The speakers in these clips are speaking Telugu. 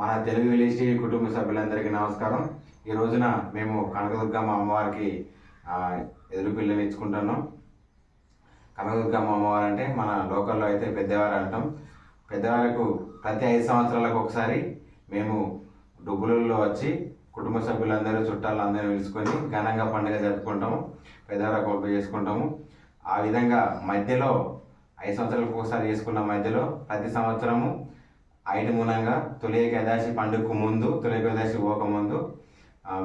మన తెలుగు విలేజ్ టీవీ కుటుంబ సభ్యులందరికీ నమస్కారం. ఈ రోజున మేము కనకదుర్గమ్మ అమ్మవారికి ఎదురు పిల్లని ఇచ్చుకుంటున్నాం కనకదుర్గమ్మ అమ్మవారు అంటే మన లోకల్లో అయితే పెద్దవారు అంటాం. పెద్దవాళ్ళకు ప్రతి ఐదు సంవత్సరాలకు ఒకసారి మేము డుబ్బులలో వచ్చి కుటుంబ సభ్యులందరూ చుట్టాలు అందరూ పిలుచుకొని ఘనంగా పండుగ జరుపుకుంటాము. పెద్దవాళ్ళ కొడుకు చేసుకుంటాము. ఆ విధంగా మధ్యలో ఐదు సంవత్సరాలకు ఒకసారి చేసుకున్న మధ్యలో ప్రతి సంవత్సరము ఐదు మూలంగా తొలి ఏకాదశి పండుగకు ముందు తొలి ఏకాదశి పోకముందు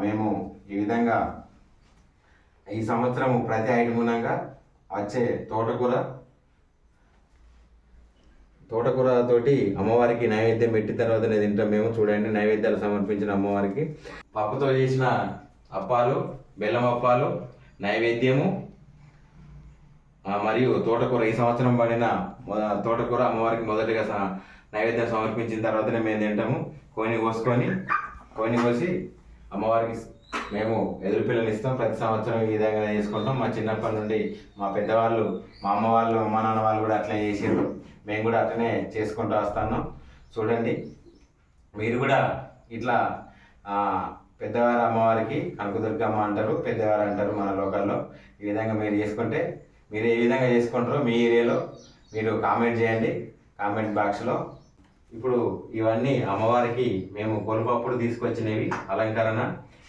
మేము ఈ విధంగా ఈ సంవత్సరము ప్రతి ఐదు మూలంగా వచ్చే తోటకూర తోటకూరతోటి అమ్మవారికి నైవేద్యం పెట్టిన తర్వాతనే తింటాం మేము. చూడండి నైవేద్యాలు సమర్పించిన అమ్మవారికి. పప్పుతో చేసిన అప్పాలు బెల్లం అప్పాలు నైవేద్యము మరియు తోటకూర. ఈ సంవత్సరం పడిన తోటకూర అమ్మవారికి మొదటిగా నైవేద్యం సమర్పించిన తర్వాతనే మేము తింటాము? కోని కోసుకొని కోని కోసి అమ్మవారికి మేము ఎదురు పిల్లలు ఇస్తాం. ప్రతి సంవత్సరం ఈ విధంగా చేసుకుంటాం. మా చిన్నప్పటి నుండి మా పెద్దవాళ్ళు మా అమ్మ వాళ్ళు అమ్మ నాన్న వాళ్ళు కూడా అట్లనే చేసారు మేము కూడా అట్లనే చేసుకుంటూ వస్తాను చూడండి మీరు కూడా ఇట్లా పెద్దవారి పెద్దవారు అమ్మవారికి కనకదుర్గమ్మ అంటారు పెద్దవారు అంటారు మన లోకల్లో. ఈ విధంగా మీరు చేసుకుంటే మీరు ఏ విధంగా చేసుకుంటారో మీ ఏరియాలో మీరు కామెంట్ చేయండి. కామెంట్ బాక్స్లో. ఇప్పుడు ఇవన్నీ అమ్మవారికి మేము గొలుపప్పుడు తీసుకొచ్చినవి. అలంకరణ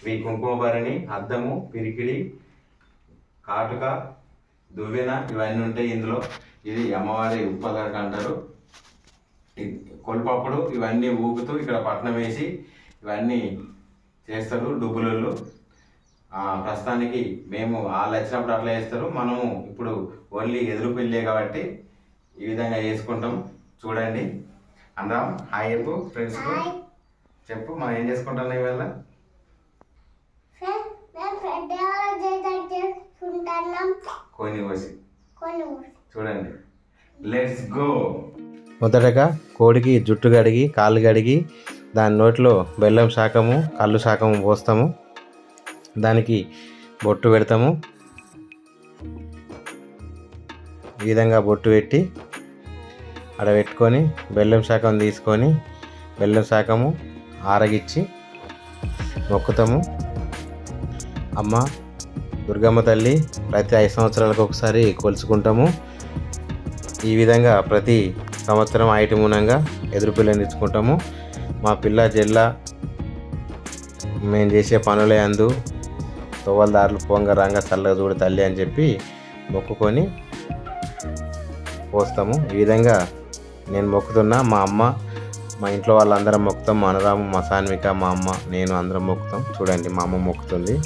ఇవి కుంకుమ భరణి అద్దము పిరికిడి కాటుక దువ్వెన ఇవన్నీ ఉంటాయి ఇందులో. ఇది అమ్మవారి ఉప్పదరక అంటారు. కొలుపప్పుడు ఇవన్నీ ఊపుతూ ఇక్కడ పట్నం వేసి ఇవన్నీ చేస్తారు డుబ్బులు ఆ, ప్రస్తుతానికి మేము వాళ్ళు వచ్చినప్పుడు అట్లా చేస్తారు. మనము ఇప్పుడు ఓన్లీ ఎదురు పెళ్ళే కాబట్టి ఈ విధంగా చేసుకుంటాం. చూడండి. అందరం హాయ్ చెప్పు ఫ్రెండ్స్ చెప్పు మనం ఏం చేసుకుంటాం ఇవాళ కోని కోసి. చూడండి. లెట్స్ గో మొదటగా కోడికి జుట్టు కడిగి కాళ్ళు కడిగి దాని నోట్లో బెల్లం శాకము కళ్ళు శాకము పోస్తాము. దానికి బొట్టు పెడతాము. ఈ విధంగా బొట్టు పెట్టి అక్కడ పెట్టుకొని బెల్లం శాఖం తీసుకొని బెల్లం శాఖము ఆరగిచ్చి మొక్కుతాము. అమ్మ దుర్గమ్మ తల్లి ప్రతి ఐదు సంవత్సరాలకు ఒకసారి కొలుచుకుంటాము ఈ విధంగా ప్రతి సంవత్సరం ఐటి మూలంగా ఎదురు పిల్లని ఇచ్చుకుంటాము మా పిల్ల జిల్లా మేము చేసే పనులే అందు తొవ్వలదారులు పొంగ రంగ చల్లగా చూడు తల్లి అని చెప్పి మొక్కుకొని పోస్తాము. ఈ విధంగా నేను మొక్కుతున్నా మా అమ్మ మా ఇంట్లో వాళ్ళందరం మొక్కుతాం. మా అనురాము మా సాన్విక మా అమ్మ నేను అందరం మొక్కుతాం. చూడండి మా అమ్మ మొక్కుతుంది.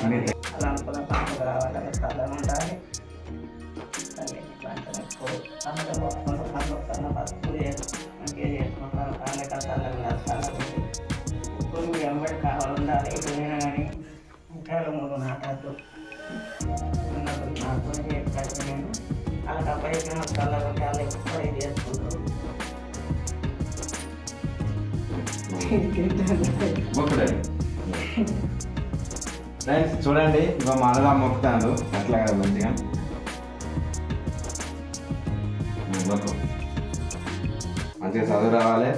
ఎంబడి వాళ్ళు ఎప్పుడు ఇది చేసుకుంటారు ఫ్రెండ్స్ చూడండి ఇక మా అనురా మొక్కుతాను అట్లా కదా మంచిగా. మంచిగా చదువు రావాలి.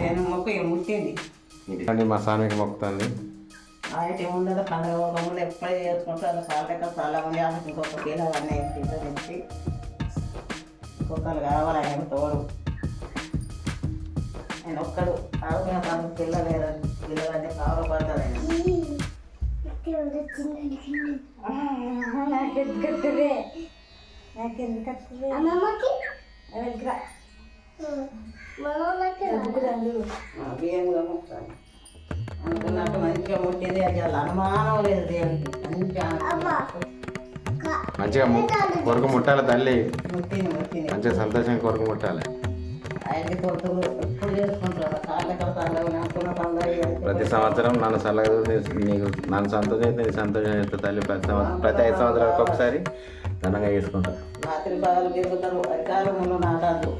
నేను మొక్క ముట్టింది. మా స్వామికి మొక్కుతుంది. అయితే ఉండదు పండుగ రోజులు ఎప్పుడే చేసుకుంటారు చాలా మంది వాళ్ళకి ఇంకొక కిలో అన్నీ తెచ్చి. ఇంకొకరు కావాలి ఆయన తోడు. నేను ఒక్కడు ఆడుకున్న తనకు పిల్లలు పిల్లలంటే కావాలి పడతాడు ఆయన అమ్మమ్మకి? బియ్యం కూడా అనుకున్నట్టు మంచిగా ముట్టింది అసలు అనుమానం లేదు దేవునికి. మంచిగా కొరకు ముట్టాలి తల్లి. ముట్టింది ముట్టింది. మంచిగా సంతోషంగా కొరకు ముట్టాలి. కొడుకులు ఎప్పుడు చేసుకుంటారు? ప్రతి సంవత్సరం నన్ను చూసి నీకు నన్ను సంతోషం అయితే నీ సంతోషం చేస్తే తల్లి. ప్రతి సంవత్సరం ప్రతి ఐదు సంవత్సరాలకు ఒకసారి ఘనంగా చేసుకుంటాను రాత్రి తిరుగుతారు నాటాలు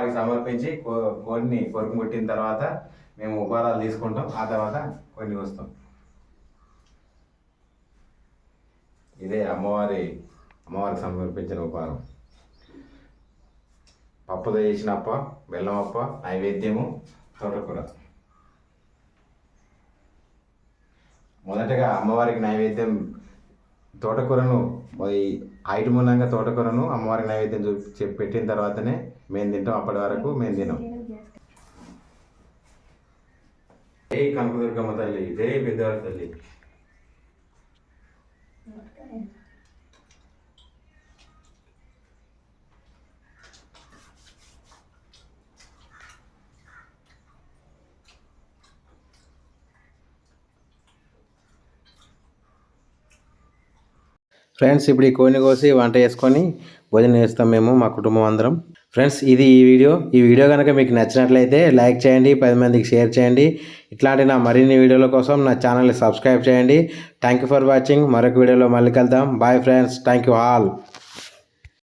వారికి సమర్పించి కో- కోడిని కొరకు ముట్టిన తర్వాత మేము ఉపహారాలు తీసుకుంటాం. ఆ తర్వాత కొన్ని వస్తాం ఇదే అమ్మవారి అమ్మవారికి సమర్పించిన ఉపహారం. పప్పుతో చేసిన అప్ప బెల్లం అప్ప నైవేద్యము తోటకూర. మొదటగా అమ్మవారికి నైవేద్యం తోటకూరను ఈ ఐటు మూలంగా తోటకూరను అమ్మవారికి నైవేద్యం చూపి పెట్టిన తర్వాతనే మేము తింటాం అప్పటి వరకు మేము తినాం. జై కనకదుర్గమ్మ తల్లి జై పెద్దవారి తల్లి. ఫ్రెండ్స్ ఇప్పుడు ఈ కోడిని కోసి వంట చేసుకొని భోజనం చేస్తాం మేము మా కుటుంబం అందరం. ఫ్రెండ్స్ ఇది ఈ వీడియో. ఈ వీడియో కనుక మీకు నచ్చినట్లయితే లైక్ చేయండి పది మందికి షేర్ చేయండి. ఇట్లాంటి నా మరిన్ని వీడియోల కోసం నా ఛానల్ని సబ్స్క్రైబ్ చేయండి. థ్యాంక్ యూ ఫర్ వాచింగ్ మరొక వీడియోలో మళ్ళీ కలుద్దాం. Bye friends thank you all